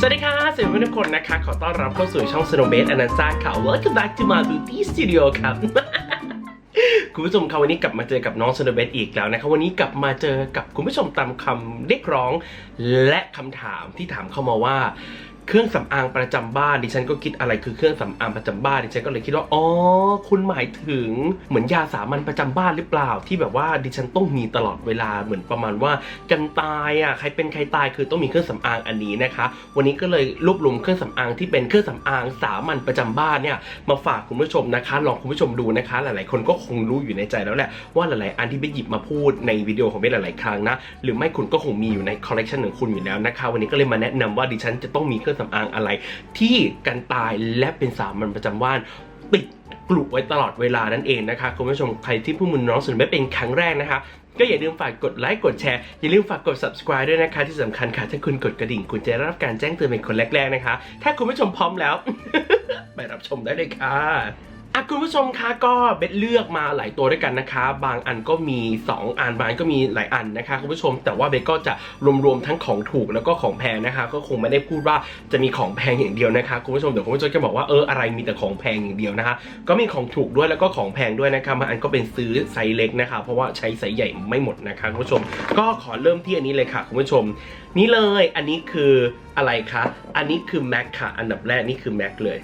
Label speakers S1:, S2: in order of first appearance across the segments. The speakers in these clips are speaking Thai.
S1: สวัสดีค่ะสวัสดีทุกคนนะคะ ขอต้อนรับเข้าสู่ช่อง Snow b a s e อนันซ่าค่ะ Welcome back to my beauty studio ครับ คุณผู้ชมครับวันนี้กลับมาเจอกับน้อง Snow b a s e อีกแล้วนะครับ วันนี้กลับมาเจอกับคุณผู้ชมตามคำเรียกร้อง และคำถามที่ถามเข้ามาว่า เครื่องสำอางประจำบ้านดิฉันก็คิดอะไรคือเครื่องสำอางประจำบ้านดิฉันก็เลยคิดว่าอ๋อคุณหมายถึงเหมือนยาสามัญประจำบ้านหรือเปล่า ที่แบบว่าดิฉันต้องมีตลอดเวลาเหมือนประมาณว่ากันตายอะใครเป็นใครตายคือต้องมีเครื่องสำอางอันนี้นะคะ วันนี้ก็เลยรวบรวมเครื่องสำอางที่เป็นเครื่องสำอางสามัญประจำบ้านเนี่ยมาฝากคุณผู้ชมนะคะลองคุณผู้ชมดูนะคะ หลาย ๆ คนก็คงรู้อยู่ในใจแล้วแหละว่าหลาย ๆ อันที่ไปหยิบมาพูดในวิดีโอของเบสหลาย ๆ ครั้งนะหรือไม่คุณก็คงมีอยู่ในคอลเลกชันของคุณอยู่แล้วนะคะ วันนี้ก็เลยมาแนะนำว่าดิฉันจะต้องมีเครื่องสำอางอะไร ที่กันตายและเป็นสามัญประจำบ้านติดกลุ่ไว้ตลอดเวลานั่นเองนะคะคุณผู้ชมใครที่ผู้มุนน้องสนไม่เป็นครั้งแรกนะคะก็อย่าลืมฝากกดไลค์กดแชร์อย่าลืมฝากกด subscribe ด้วยนะคะ ที่สำคัญค่ะ ถ้าคุณกดกระดิ่ง คุณจะได้รับการแจ้งเตือนเป็นคนแรกๆนะคะ ถ้าคุณผู้ชมพร้อมแล้ว ไปรับชมได้เลยค่ะ อะคุณผู้ชมคะก็เบ็ดเลือกมาหลายตัวด้วยกันนะคะ บางอันก็มี 2 อันบางก็มีหลายอันนะคะคุณผู้ชมแต่ว่าเบ็ดก็จะรวมๆทั้งของถูกแล้วก็ของแพงนะคะ ก็คงไม่ได้พูดว่าจะมีของแพงอย่างเดียวนะคะคุณผู้ชมเดี๋ยวคุณผู้ชมจะบอกว่าเอออะไรมีแต่ของแพงอย่างเดียวนะคะ ก็มีของถูกด้วยแล้วก็ของแพงด้วยนะคะบางอันก็เป็นซื้อไซส์เล็กนะคะ เพราะว่าใช้ไซส์ใหญ่ไม่หมดนะคะคุณผู้ชม ก็ขอเริ่มที่อันนี้เลยค่ะคุณผู้ชม นี่เลยอันนี้คืออะไรคะอันนี้คือแม็กค่ะอันดับแรกนี่คือแม็กเลย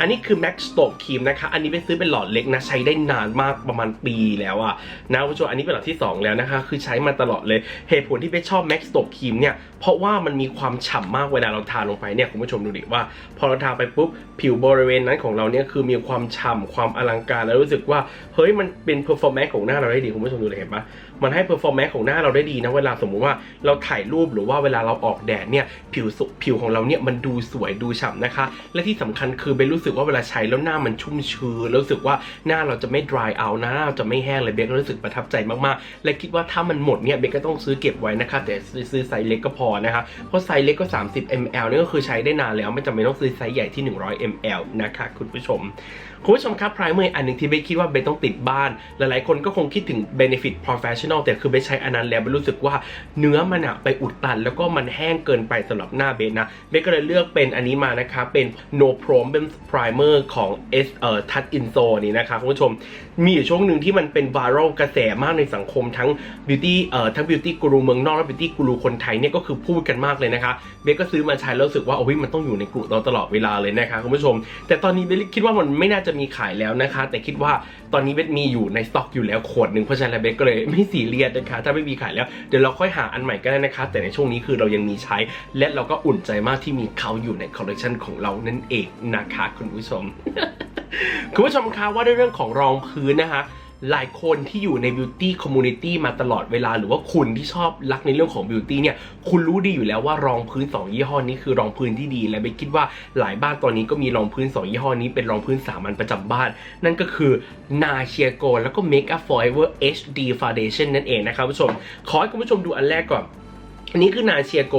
S1: อันนี้คือ Max Stop Cream นะคะ อันนี้ไปซื้อเป็นหลอดเล็กนะ ใช้ได้นานมากประมาณปีแล้วอะนะคุณผู้ชมอันนี้เป็นหลอดที่ 2 แล้วนะคะ คือใช้มาตลอดเลย เหตุผลที่ไปชอบ Max Stop Cream เนี่ย เพราะว่ามันมีความฉ่ำมากเวลาเราทาลงไปเนี่ยคุณผู้ชมดูดิว่า พอเราทาไปปุ๊บผิวบริเวณนั้นของเราเนี่ยคือมีความฉ่ำความอลังการแล้วรู้สึกว่าเฮ้ยมันเป็น performance ของหน้าเราได้ดีคุณผู้ชมดูเลยเห็นปะ มันให้ performance ของหน้าเราได้ดีนะ เวลาสมมุติว่าเราถ่ายรูปหรือว่าเวลาเราออกแดดเนี่ยผิวสุผิวของเราเนี่ยมันดูสวยดูฉ่ำนะคะ และที่สำคัญคือเบนรู้สึกว่าเวลาใช้แล้วหน้ามันชุ่มชื้นแล้วรู้สึกว่าหน้าเราจะไม่ dry out นะหน้าเราจะไม่แห้งเลยเบนก็รู้สึกประทับใจมากๆ และคิดว่าถ้ามันหมดเนี่ยเบนก็ต้องซื้อเก็บไว้นะคะ แต่ซื้อไซส์เล็กก็พอนะคะเพราะไซส์เล็กก็ 30 ml นี่ก็คือใช้ได้นานแล้วไม่จำเป็นต้องซื้อไซส์ใหญ่ที่ 100 ml นะคะคุณผู้ชมคุณผู้ชมครับ primer อันหนึ่งที่เบสคิดว่าเบสต้องติดบ้าน หลายๆ คนก็คงคิดถึง benefit professional แต่คือเบสใช้อันนั้นแล้วเบสรู้สึกว่าเนื้อมันอะไปอุดตัน แล้วก็มันแห้งเกินไปสำหรับหน้าเบสนะเบสก็เลยเลือกเป็นอันนี้มานะคะเป็น no problem primer ของ S เอ่อ touch inso นี่นะคะคุณผู้ชม มีอยู่ช่วงหนึ่งที่มันเป็น viral กระแสมากในสังคมทั้ง beauty เอ่อทั้ง beauty กูรูเมืองนอกและ beauty กูรูคนไทยเนี่ยก็คือพูดกันมากเลยนะคะเบสก็ซื้อมาใช้แล้วรู้สึกว่าโอ้ยมันต้องอยู่ในกลุ่เราตลอดเวลาเลยนะคะคุณผู้ชม แต่ตอนนี้เบสคิดว่ามันไม่น่าจะมีขายแล้วนะคะ แต่คิดว่าตอนนี้เบสมีอยู่ในสต็อกอยู่แล้วขวดหนึ่งเพราะฉะนั้นเบสก็เลยไม่ซีเรียสนะคะ ถ้าไม่มีขายแล้วเดี๋ยวเราค่อยหาอันใหม่ก็ได้นะคะ แต่ในช่วงนี้คือเรายังมีใช้ และเราก็อุ่นใจมากที่มีเขาอยู่ในคอลเลคชันของเรานั่นเองนะคะคุณผู้ชม คุณผู้ชมคะว่าด้วยเรื่องของรองพื้นนะคะ หลายคนที่อยู่ในบิวตี้คอมมูนิตี้มาตลอดเวลา หรือว่าคุณที่ชอบรักในเรื่องของบิวตี้เนี่ย คุณรู้ดีอยู่แล้วว่ารองพื้น 2 ยี่ห้อนี้คือรองพื้นที่ดี และไปคิดว่าหลายบ้านตอนนี้ก็มีรองพื้น 2 ยี่ห้อนี้เป็นรองพื้นสามัญประจำบ้าน นั่นก็คือนาเชียโกแล้วก็ Make Up Forever HD Foundation นั่นเองนะครับผู้ชม ขอให้คุณผู้ชมดูอันแรกก่อน อันนี้คือนาเชียโก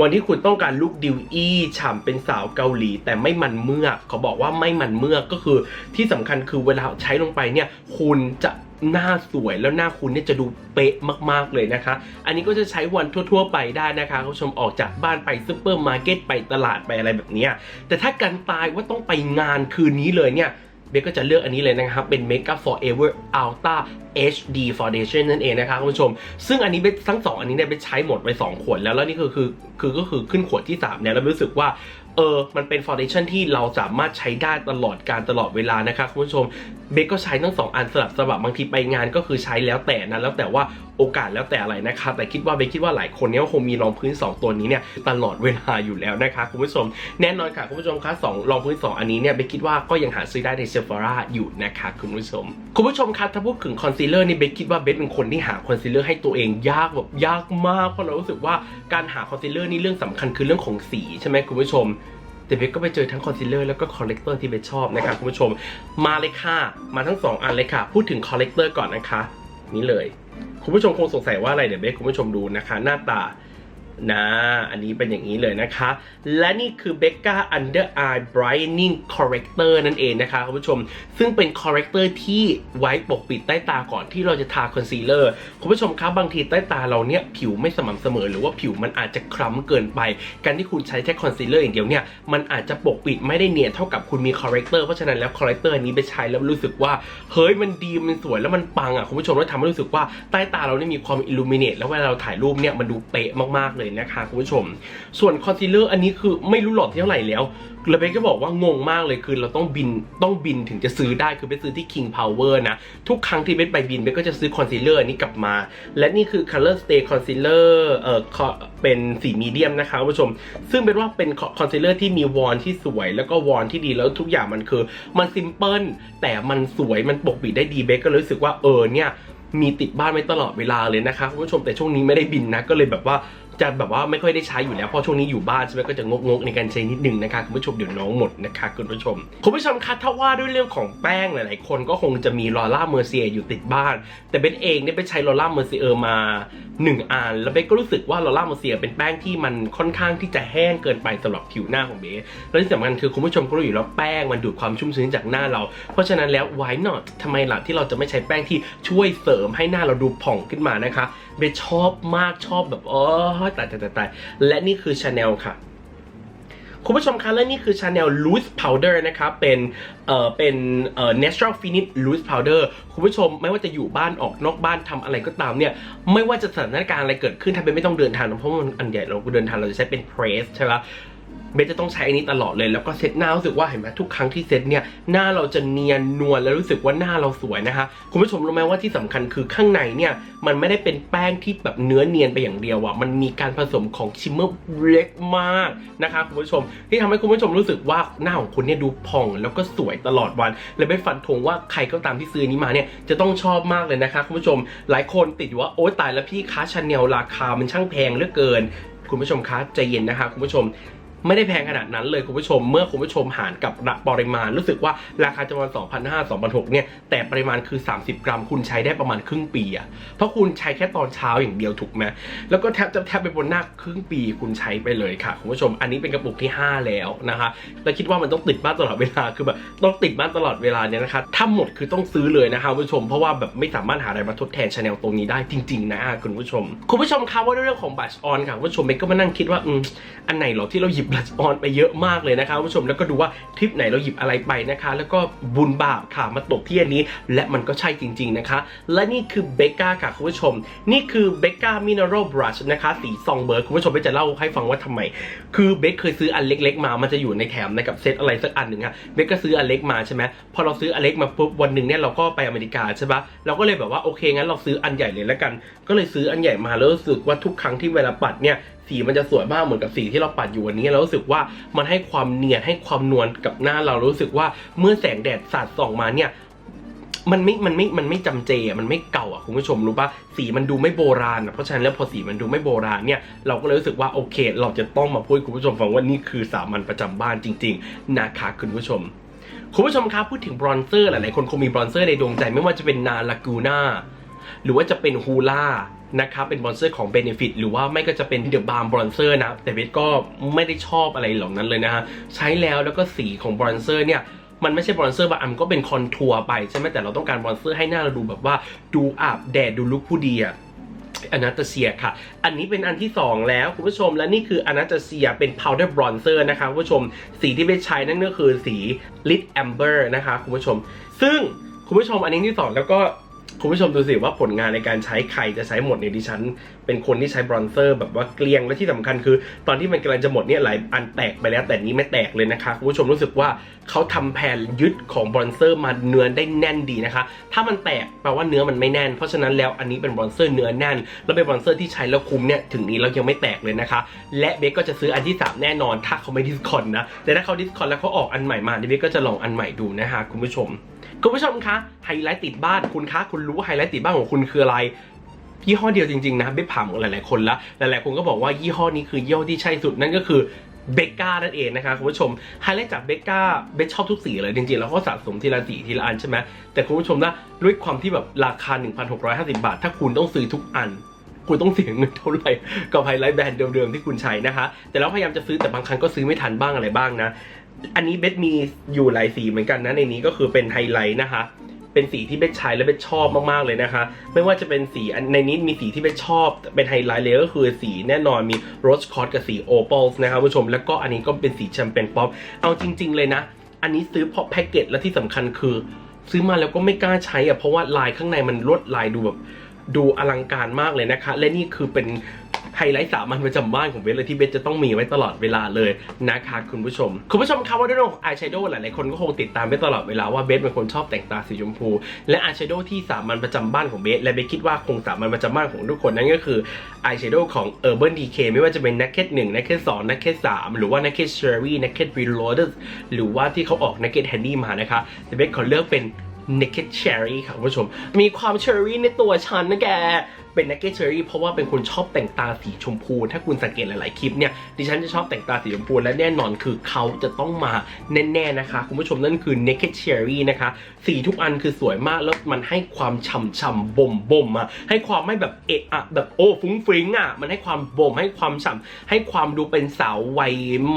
S1: วันที่คุณต้องการลุคดิวอี้ฉ่ำเป็นสาวเกาหลี แต่ไม่มันเมือกเขาบอกว่าไม่มันเมือกก็คือที่สำคัญคือเวลาใช้ลงไปเนี่ยคุณจะหน้าสวยแล้วหน้าคุณเนี่ยจะดูเป๊ะมากๆเลยนะคะ อันนี้ก็จะใช้วันทั่ว ๆ ไปได้นะคะคุณผู้ชมออกจากบ้านไปซูเปอร์มาร์เก็ตไปตลาดไปอะไรแบบนี้แต่ถ้ากันตายว่าต้องไปงานคืนนี้เลยเนี่ย เบสก็จะเลือกอันนี้เลยนะครับ เป็น Makeup Forever Ultra HD Foundation นั่นเองนะครับคุณผู้ชม ซึ่งอันนี้เบสทั้งสองอันนี้เนี่ยเบสใช้หมดไป 2 ขวดแล้ว แล้วนี่คือคือคือก็คือขึ้นขวดที่3เนี่ยแล้วรู้สึกว่า เออ มันเป็นฟ u n เดชั่นที่เราสามารถใช้ได้ตลอดการตลอดเวลานะคะคุณผู้ชม เบสก็ใช้ทั้งสองอันสลับสลับบางทีไปงานก็คือใช้แล้วแต่นะ แล้วแต่ว่าโอกาสแล้วแต่อะไรนะคะ แต่คิดว่าเบสคิดว่าหลายคนเนี่ยคงมีรองพื้น 2 ตัวนี้เนี่ยตลอดเวลาอยู่แล้วนะคะคุณผู้ชม แน่นอนค่ะคุณผู้ชมคะสองรองพื้น 2 อันนี้เนี่ยเบสคิดว่าก็ยังหาซื้อได้ในเซฟ h ราอยู่นะคะคุณผู้ชม คุณผู้ชมคะถ้าพูดถึงคอนซีลเลอร์นี่เบสคิดว่าเบสเป็นคนที่หาคอนซีลเลอร์ให้ตัวเองยากแบบยากมากเพราะเรารู้สึกว่าการหาคอนซีลเลอร์นี่เรื่องสำคัญคือเรื่องของสีใช่ไหมคุณผู้ชม แต่เบสก็ไปเจอทั้งคอนซีลเลอร์แล้วก็คอลเลกเตอร์ที่เบสชอบนะครับคุณผู้ชม มาเลยค่ะ มาทั้ง 2 อันเลยค่ะ พูดถึงคอลเลกเตอร์ก่อนนะคะ นี่เลย คุณผู้ชมคงสงสัยว่าอะไรเดี๋ยวเบสคุณผู้ชมดูนะคะ หน้าตา นะ อันนี้เป็นอย่างนี้เลยนะคะ และนี่คือ Becca Under Eye Brightening Corrector นั่นเองนะคะคุณผู้ชม ซึ่งเป็น corrector ที่ไว้ปกปิดใต้ตาก่อนที่เราจะทา concealer คุณผู้ชมครับบางทีใต้ตาเราเนี่ยผิวไม่สม่ำเสมอ หรือว่าผิวมันอาจจะคล้ำเกินไป การที่คุณใช้แค่ concealer อย่างเดียวเนี่ย มันอาจจะปกปิดไม่ได้เนียนเท่ากับคุณมี corrector เพราะฉะนั้นแล้ว corrector อันนี้ไปใช้แล้วรู้สึกว่า เฮ้ยมันดีมันสวยแล้วมันปังอะคุณผู้ชมแล้วทำให้รู้สึกว่าใต้ตาเราเนี่ยมีความ illuminate แล้วเวลาเราถ่ายรูปเนี่ยมันดูเป๊ะมากๆเลยนะคะคุณผู้ชม ส่วน concealer อันนี้คือไม่รู้หลอดที่เท่าไหร่แล้วแล้วเบนก็บอกว่างงมากเลยคือเราต้องบินต้องบินถึงจะซื้อได้คือไปซื้อที่ King Power นะ ทุกครั้งที่เบนไปบินเบนก็จะซื้อ concealer อันนี้กลับมา และนี่คือ color stay concealer เอ่อเป็นสีมีเดียมนะคะคุณผู้ชม ซึ่งเป็นว่าเป็น concealer ที่มีวอนที่สวยแล้วก็วอนที่ดีแล้วทุกอย่างมันคือ มัน simple แต่มันสวยมันปกปิดได้ดีเบนก็รู้สึกว่าเออเนี่ยมีติดบ้านไว้ตลอดเวลาเลยนะคะคุณผู้ชมแต่ช่วงนี้ไม่ได้บินนะก็เลยแบบว่า จะแบบว่าไม่ค่อยได้ใช้อยู่แล้วเพราะช่วงนี้อยู่บ้านใช่ไหมก็จะงกงกในการใช้นิดนึงนะคะคุณผู้ชมเดี๋ยวน้องหมดนะคะคุณผู้ชมคุณผู้ชมคะถ้าว่าด้วยเรื่องของแป้งหลายๆ คนก็คงจะมีลอร่าเมอร์เซียอยู่ติดบ้าน แต่เบนเองเนี่ยไปใช้ลอร่าเมอร์เซียมาหนึ่งอันแล้วเบนก็รู้สึกว่าลอร่าเมอร์เซียเป็นแป้งที่มันค่อนข้างที่จะแห้งเกินไปสำหรับผิวหน้าของเบนและที่สำคัญคือคุณผู้ชมก็รู้อยู่แล้วแป้งมันดูดความชุ่มชื้นจากหน้าเรา เพราะฉะนั้นแล้ว why not ทำไมล่ะที่เราจะไม่ใช้แป้งที่ช่วยเสริมให้หน้าเราดูผ่องขึ้นมานะคะเบนชอบมากชอบแบบอ๋อยตายตายตายและนี่คือชาแนลค่ะคุณผู้ชมคะและนี่คือ Chanel Loose Powder นะครับเป็นเอ่อเป็นเอ่อ natural finish loose powder คุณผู้ชมไม่ว่าจะอยู่บ้านออกนอกบ้านทำอะไรก็ตามเนี่ย ไม่ว่าจะสถานการณ์อะไรเกิดขึ้นถ้าเป็นไม่ต้องเดินทางเพราะมันอันใหญ่เราเดินทางเราจะใช้เป็น press ใช่ไหม เบสจะต้องใช้อันนี้ตลอดเลย แล้วก็เซตหน้ารู้สึกว่าเห็นไหมทุกครั้งที่เซตเนี่ยหน้าเราจะเนียนนวลแล้วรู้สึกว่าหน้าเราสวยนะคะคุณผู้ชมรู้ไหมว่าที่สำคัญคือข้างในเนี่ยมันไม่ได้เป็นแป้งที่แบบเนื้อเนียนไปอย่างเดียวอะมันมีการผสมของชิมเมอร์เล็กมากนะคะคุณผู้ชม ที่ทำให้คุณผู้ชมรู้สึกว่าหน้าของคุณเนี่ยดูผ่องแล้วก็สวยตลอดวัน และเบสฟันธงว่าใครก็ตามที่ซื้อนนี้มาเนี่ยจะต้องชอบมากเลยนะคะคุณผู้ชมหลายคนติดอยู่ว่าโอ๊ยตายแล้วพี่คะชาแนลราคามันช่างแพงเหลือเกิน คุณผู้ชมคะใจเย็นนะคะคุณผู้ชม ไม่ได้แพงขนาดนั้นเลยคุณผู้ชม เมื่อคุณผู้ชมหารกับปริมาณ รู้สึกว่าราคาจะประมาณ2,500 2,600เนี่ยแต่ปริมาณคือ 30 กรัม คุณใช้ได้ประมาณครึ่งปีอะเพราะคุณใช้แค่ตอนเช้าอย่างเดียวถูกไหมแล้วก็แทบจะแทบไปบนหน้าครึ่งปีคุณใช้ไปเลยค่ะคุณผู้ชม อันนี้เป็นกระปุกที่ 5 แล้วนะคะแล้วคิดว่ามันต้องติดบ้านตลอดเวลาคือแบบต้องติดบ้านตลอดเวลาเนี่ยนะคะถ้าหมดคือต้องซื้อเลยนะคะคุณผู้ชมเพราะว่าแบบไม่สามารถหาอะไรมาทดแทนชาแนลตรงนี้ได้จริง ๆ นะคุณผู้ชม คุณผู้ชมคะว่าเรื่องของบัชออนค่ะคุณผู้ชมเมย์ก็มานั่งคิดว่าอืมอันไหนหรอที่เราหยิบบัชออนไปเยอะมากเลยนะคะคุณผู้ชมแล้วก็ดูว่าทริปไหนเราหยิบอะไรไปนะคะ แล้วก็บุญบาปค่ะมาตกที่อันนี้ และมันก็ใช่จริง ๆนะคะ และนี่คือเบก a ค่ะคุณผู้ชม นี่คือเบก a Mineral Brush นะคะสีซองเบิร์คุณผู้ชมไปจะเล่าให้ฟังว่าทำไม คือเบคเคยซื้ออันเล็ก ๆ มามันจะอยู่ในแถมในกับเซตอะไรสักอันหนึ่งฮะเบคก็ซื้ออันเล็กมาใช่ไหมพอเราซื้ออันเล็กมาปุ๊บวันหนึ่งเนี่ยเราก็ไปอเมริกาใช่ปะเราก็เลยแบบว่าโอเคงั้นเราซื้ออันใหญ่เลยแล้วกัน ก็เลยซื้ออันใหญ่มาแล้วรู้สึกว่าทุกครั้งที่เวลาปัดเนี่ย สีมันจะสวยมากเหมือนกับสีที่เราปัดอยู่วันนี้เรารู้สึกว่ามันให้ความเนียนให้ความนวลกับหน้าเรารู้สึกว่าเมื่อแสงแดดสาดส่องมาเนี่ยมันไม่ มันไม่ มันไม่จำเจอะ มันไม่เก่าอะคุณผู้ชมรู้ปะสีมันดูไม่โบราณอะ เพราะฉะนั้นแล้วพอสีมันดูไม่โบราณเนี่ย เราก็เลยรู้สึกว่าโอเค เราจะต้องมาพูดคุณผู้ชมฟังว่านี่คือสามัญประจำบ้านจริง ๆ นะคะคุณผู้ชม คุณผู้ชมครับพูดถึงบรอนเซอร์หลายๆคนคงมีบรอนเซอร์ในดวงใจไม่ว่าจะเป็นนาลากูน่าหรือว่าจะเป็นฮูล่า นะครับเป็นบอนเซอร์ของ Benefit หรือว่าไม่ก็จะเป็นเดอะบาร์บอนเซอร์นะ แต่เบสก็ไม่ได้ชอบอะไรเหล่านั้นเลยนะฮะใช้แล้วแล้วก็สีของบอนเซอร์เนี่ยมันไม่ใช่บรอนเซอร์บางอันก็เป็นคอนทัวร์ไปใช่ไหมแต่เราต้องการบรอนเซอร์ให้หน้าเราดูแบบว่าดูอาบแดดดูลุคผู้ดีอะอนาตาเซียค่ะ อันนี้เป็นอันที่ 2 แล้วคุณผู้ชมและนี่คืออนาตาเซียเป็น powder bronzer นะคะคุณผู้ชมสีที่ไปใช้นั่นก็คือสี lit amber นะคะคุณผู้ชม ซึ่งคุณผู้ชมอันนี้ที่สองแล้วก็ คุณผู้ชมดูสิว่าผลงานในการใช้ใครจะใช้หมดเนี่ยดิฉัน เป็นคนที่ใช้บรอนเซอร์แบบว่าเกลี้ยงและที่สำคัญคือ ตอนที่มันกำลังจะหมดเนี่ยหลายอันแตกไปแล้วแต่นี้ไม่แตกเลยนะคะคุณผู้ชมรู้สึกว่าเขาทำแผ่นยึดของบรอนเซอร์มาเนื้อได้แน่นดีนะคะ ถ้ามันแตกแปลว่าเนื้อมันไม่แน่น เพราะฉะนั้นแล้วอันนี้เป็นบรอนเซอร์เนื้อแน่น แล้วเป็นบรอนเซอร์ที่ใช้แล้วคุ้มเนี่ยถึงนี้เรายังไม่แตกเลยนะคะ และเบคก็จะซื้ออันที่สามแน่นอน ถ้าเขาไม่ดิสคอนนะแต่ถ้าเขาดิสคอนแล้วเขาออกอันใหม่มาเบคก็จะลองอันใหม่ดูนะคะคุณผู้ชม คุณผู้ชมคะไฮไลท์ติดบ้านคุณคะคุณรู้ว่าไฮไลท์ติดบ้านของคุณคืออะไรยี่ห้อเดียวจริงๆนะเบ๊ผ่านหลายๆคนละหลายๆคนก็บอกว่ายี่ห้อนี้คือยี่ห้อที่ใช่สุดนั่นก็คือเบก้านั่นเองนะคะคุณผู้ชมไฮไลท์จากเบก้าเบชอบทุกสีเลยจริงๆ แล้วก็สะสมทีละสีทีละอันใช่ไหมแต่คุณผู้ชมนะด้วยความที่แบบราคา 1,650 บาท ถ้าคุณต้องซื้อทุกอัน คุณต้องเสียเงินเท่าไหร่กับไฮไลท์แบรนด์เดิมๆที่คุณใช้นะคะ แต่แล้วพยายามจะซื้อแต่บางครั้งก็ซื้อไม่ทันบ้างอะไรบ้างนะ อันนี้เบสมีอยู่หลายสีเหมือนกันนะในนี้ก็คือเป็นไฮไลท์นะคะ เป็นสีที่เบสใช้และเบสชอบมากๆเลยนะคะ ไม่ว่าจะเป็นสีในนี้มีสีที่เบสชอบ เป็นไฮไลท์เลยก็คือสีแน่นอนมีโรสคอร์กับสีโอเปลส์นะครับผู้ชมแล้วก็อันนี้ก็เป็นสีแชมเปญป๊อปเอาจริง ๆ เลยนะ อันนี้ซื้อเพราะแพ็กเกจและที่สำคัญคือ ซื้อมาแล้วก็ไม่กล้าใช้อะเพราะว่าลายข้างในมันลวดลายดูแบบดูอลังการมากเลยนะคะ และนี่คือเป็น ไฮไลท์สามัญประจำบ้านของเบสเลยที่เบสจะต้องมีไว้ตลอดเวลาเลยนะคะคุณผู้ชม คุณผู้ชมครับว่าด้วยเรื่องของอายแชโดว์หลายๆคนก็คงติดตามเบสตลอดเวลาว่าเบสเป็นคนชอบแต่งตาสีชมพู และอายแชโดว์ที่สามัญประจำบ้านของเบสและเบสคิดว่าคงสามัญประจำบ้านของทุกคนนั่นก็คืออายแชโดว์ของ Urban Decay ไม่ว่าจะเป็น Naked 1 Naked 2 Naked 3 หรือว่า Naked Cherry Naked Reloaded หรือว่าที่เขาออก Naked Handy มานะคะแต่เบสขอเลือกเป็น Naked Cherry ค่ะคุณผู้ชม มีความเชอร์รี่ในตัวฉันนะแก เป็น Naked Cherry เพราะว่าเป็นคนชอบแต่งตาสีชมพู ถ้าคุณสังเกตหลาย ๆ คลิปเนี่ยดิฉันจะชอบแต่งตาสีชมพู และแน่นอนคือเขาจะต้องมาแน่ ๆ นะคะ คุณผู้ชมนั่นคือ Naked Cherry นะคะ สีทุกอันคือสวยมากแล้วมันให้ความฉ่ำฉ่ำบ่มบ่มๆอะให้ความไม่แบบเอะอะแบบโอ้ฟุ้งฟริ้งอะมันให้ความบ่มให้ความฉ่ำให้ความดูเป็นสาววัย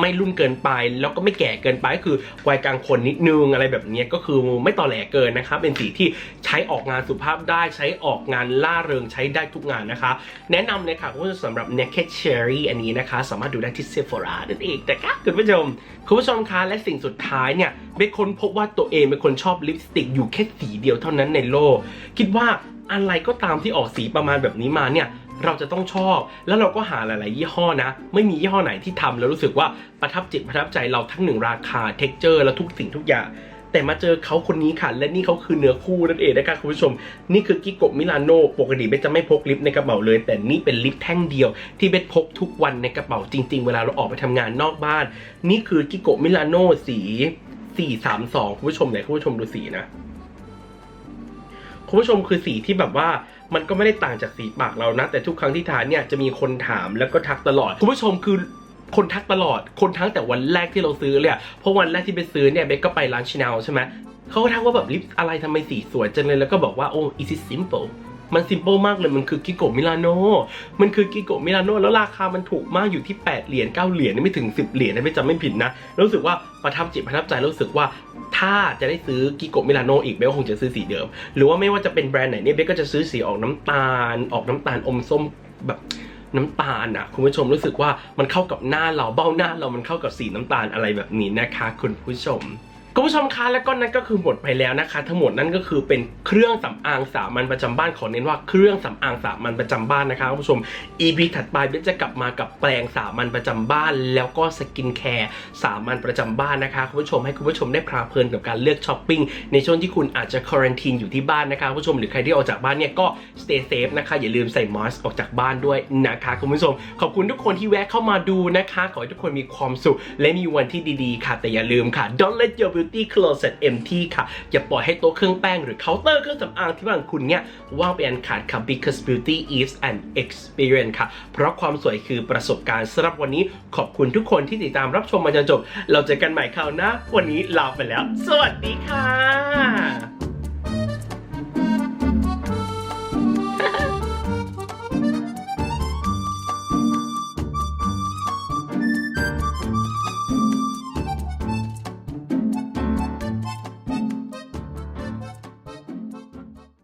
S1: ไม่รุ่นเกินไป แล้วก็ไม่แก่เกินไปก็คือวัยกลางคนนิดนึงอะไรแบบนี้ก็คือไม่ต่อแหลเกินนะคะเป็นสีที่ใช้ออกงานสุภาพได้ใช้ออกงานล่าเริงใช้ได้ทุกงานนะคะ แนะนำเลยค่ะคุณผู้ชมสำหรับ Naked Cherry อันนี้นะคะ สามารถดูได้ที่ Sephora นั่นเองนะคะคุณผู้ชม คุณผู้ชมคะและสิ่งสุดท้ายเนี่ยเบคคนพบว่าตัวเองเป็นคนชอบลิปสติกอยู่แค่สีเดียวเท่านั้นในโลก คิดว่าอะไรก็ตามที่ออกสีประมาณแบบนี้มาเนี่ยเราจะต้องชอบ แล้วเราก็หาหลาย ๆ ยี่ห้อนะ ไม่มียี่ห้อไหนที่ทำแล้วรู้สึกว่าประทับจิตประทับใจเราทั้งหนึ่งราคาเท็กเจอร์และทุกสิ่งทุกอย่าง แต่มาเจอเขาคนนี้ค่ะ และนี่เขาคือเนื้อคู่นั่นเองนะคะคุณผู้ชม นี่คือกิโกะมิลานโนปกติเบสจะไม่พกลิปในกระเป๋าเลย แต่นี่เป็นลิปแท่งเดียว ที่เบสพกทุกวันในกระเป๋าจริง ๆ เวลาเราออกไปทำงานนอกบ้าน นี่คือกิโกะมิลานโนสี432คุณผู้ชมไหนคุณผู้ชมดูสีนะคุณผู้ชมคือสีที่แบบว่ามันก็ไม่ได้ต่างจากสีปากเรานะ แต่ทุกครั้งที่ทานเนี่ยจะมีคนถามแล้วก็ทักตลอด คุณผู้ชมคือ คนทักตลอด คนทักแต่วันแรกที่เราซื้อเลยอะเพราะวันแรกที่ไปซื้อเนี่ยเบคก็ไปร้านชาแนลใช่ไหมเขาก็ทักว่าแบบลิปอะไรทำไมสีสวยจังเลยแล้วก็บอกว่าโอ้ is it simple มัน simple มากเลย มันคือกิโกมิลานโน มันคือกิโกมิลานโนแล้วราคามันถูกมากอยู่ที่ 8 เหรียญ 9 เหรียญไม่ถึง 10 เหรียญนะไม่จำไม่ผิดนะ รู้สึกว่าประทับจิตประทับใจรู้สึกว่าถ้าจะได้ซื้อกิโกมิลานโนอีกเบลคงจะซื้อสีเดิม หรือว่าไม่ว่าจะเป็นแบรนด์ไหนเนี่ยเบลก็จะซื้อสีออกน้ำตาล ออกน้ำตาลอมส้มแบบ น้ำตาลอะคุณผู้ชมรู้สึกว่ามันเข้ากับหน้าเราเบ้าหน้าเรามันเข้ากับสีน้ำตาลอะไรแบบนี้นะคะ คุณผู้ชม คุณผู้ชมคะและก็นั่นก็คือหมดไปแล้วนะคะ ทั้งหมดนั่นก็คือเป็นเครื่องสำอางสามัญประจำบ้านขอเน้นว่าเครื่องสำอางสามัญประจำบ้านนะคะคุณผู้ชม EP ถัดไปเบนจะกลับมากับแปรงสามัญประจำบ้าน แล้วก็สกินแคร์สามัญประจำบ้านนะคะคุณผู้ชมให้คุณผู้ชมได้พลาเพลินกับการเลือกช้อปปิ้งในช่วงที่คุณอาจจะควอนตีนอยู่ที่บ้านนะคะคุณผู้ชมหรือใครที่ออกจากบ้านเนี่ยก็ stay safe นะคะอย่าลืมใส่มาสออกจากบ้านด้วยนะคะคุณผู้ชม ขอบคุณทุกคนที่แวะเข้ามาดูนะคะ ขอให้ทุกคนมีความสุขและมีวันที่ดีๆค่ะแต่อย่าลืมค่ะ don't let your beauty closet empty ค่ะ อย่าปล่อยให้โต๊ะเครื่องแป้งหรือเคาน์เตอร์เครื่องสำอางที่บ้านคุณเนี่ยว่างไปอันขาดค่ะ because beauty is an experience ค่ะ เพราะความสวยคือประสบการณ์สำหรับวันนี้ขอบคุณทุกคนที่ติดตามรับชมมาจนจบ เราเจอกันใหม่คราวหน้าวันนี้ลาไปแล้ว สวัสดีค่ะ